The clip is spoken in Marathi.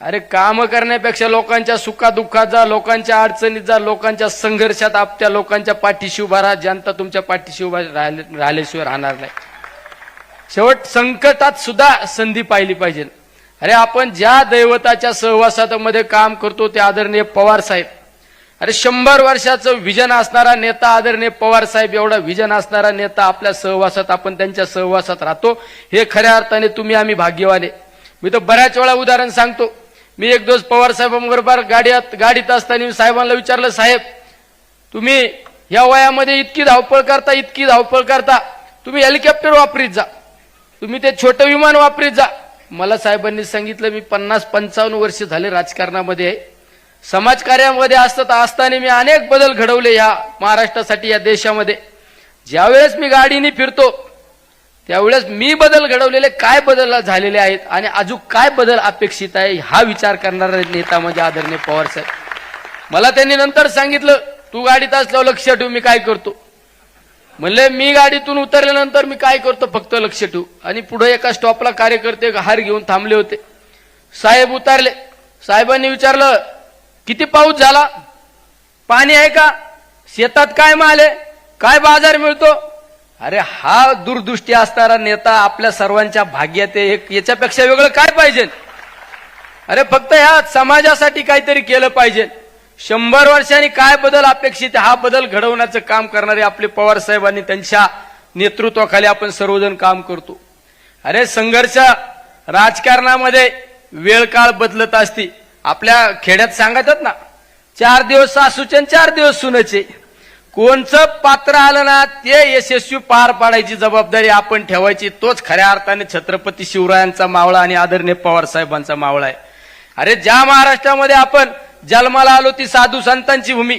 अरे काम करण्यापेक्षा लोकांच्या सुखादुःखात जा लोकांच्या अडचणीत जा लोकांच्या संघर्षात आपल्या लोकांच्या पाठीशी उभा राहा. जनता तुमच्या पाठीशी उभा राहिले- राहिल्याशिवाय राहणार नाही. शेवट संकटात सुद्धा संधी पाहिली पाहिजे. अरे आपण ज्या दैवताच्या सहवासामध्ये काम करतो ते आदरणीय पवार साहेब. अरे शंभर वर्षाचं विजन असणारा नेता आदरणीय पवार साहेब एवढा विजन असणारा नेता आपल्या सहवासात आपण त्यांच्या सहवासात राहतो. हे खऱ्या अर्थाने तुम्ही आम्ही भाग्यवाने मी तर बऱ्याच वेळा उदाहरण सांगतो. मी एक दिवस पवार साहेबांबरोबर गाडीत गाडीत असताना मी साहेबांना विचारलं साहेब तुम्ही या वयामध्ये इतकी धावपळ करता इतकी धावपळ करता. तुम्ही हेलिकॉप्टर वापरीत जा. तुम्ही ते छोटं विमान वापरीत जा. मला साहेबांनी सांगितलं मी पन्नास पंचावन्न वर्ष झाले राजकारणामध्ये आहे. समाजकार्यामध्ये असतात असताना मी अनेक बदल घडवले ह्या महाराष्ट्रासाठी या देशामध्ये. ज्यावेळेस मी गाडीने फिरतो त्यावेळेस मी बदल घडवलेले काय बदल झालेले आहेत आणि अजून काय बदल अपेक्षित आहे हा विचार करणारा नेता म्हणजे आदरणीय पवार साहेब. मला त्यांनी नंतर सांगितलं तू गाडीत असल्यावर लक्ष ठेव मी काय करतो. म्हणले मी गाडीतून उतरल्यानंतर मी काय करतो फक्त लक्ष ठेवू. आणि पुढे एका स्टॉपला कार्यकर्ते हार घेऊन थांबले होते. साहेब उतरले. साहेबांनी विचारलं किती पाऊस झाला? पाणी आहे का? शेतात काय माल आहे? काय बाजार मिळतो? अरे हा दूरदृष्टी असणारा नेता आपल्या सर्वांच्या भाग्यात आहे एक याच्यापेक्षा वेगळं काय पाहिजे? अरे फक्त ह्या समाजासाठी काहीतरी केलं पाहिजे. शंभर वर्षांनी काय बदल अपेक्षित हा बदल घडवण्याचं काम करणारे आपले पवार साहेबांनी त्यांच्या नेतृत्वाखाली आपण सर्वजण काम करतो. अरे संघर्ष राजकारणामध्ये वेळ काळ बदलत असती. आपल्या खेड्यात सांगतात ना चार दिवस सासूचे चार दिवस सुनचे. कोणचं पात्र आलं ना ते यशस्वी पार पाडायची जबाबदारी आपण ठेवायची. तोच खऱ्या अर्थाने छत्रपती शिवरायांचा मावळा आणि आदरणीय पवार साहेबांचा मावळा आहे. अरे ज्या महाराष्ट्रामध्ये आपण जन्माला आलो ती साधू संतांची भूमी.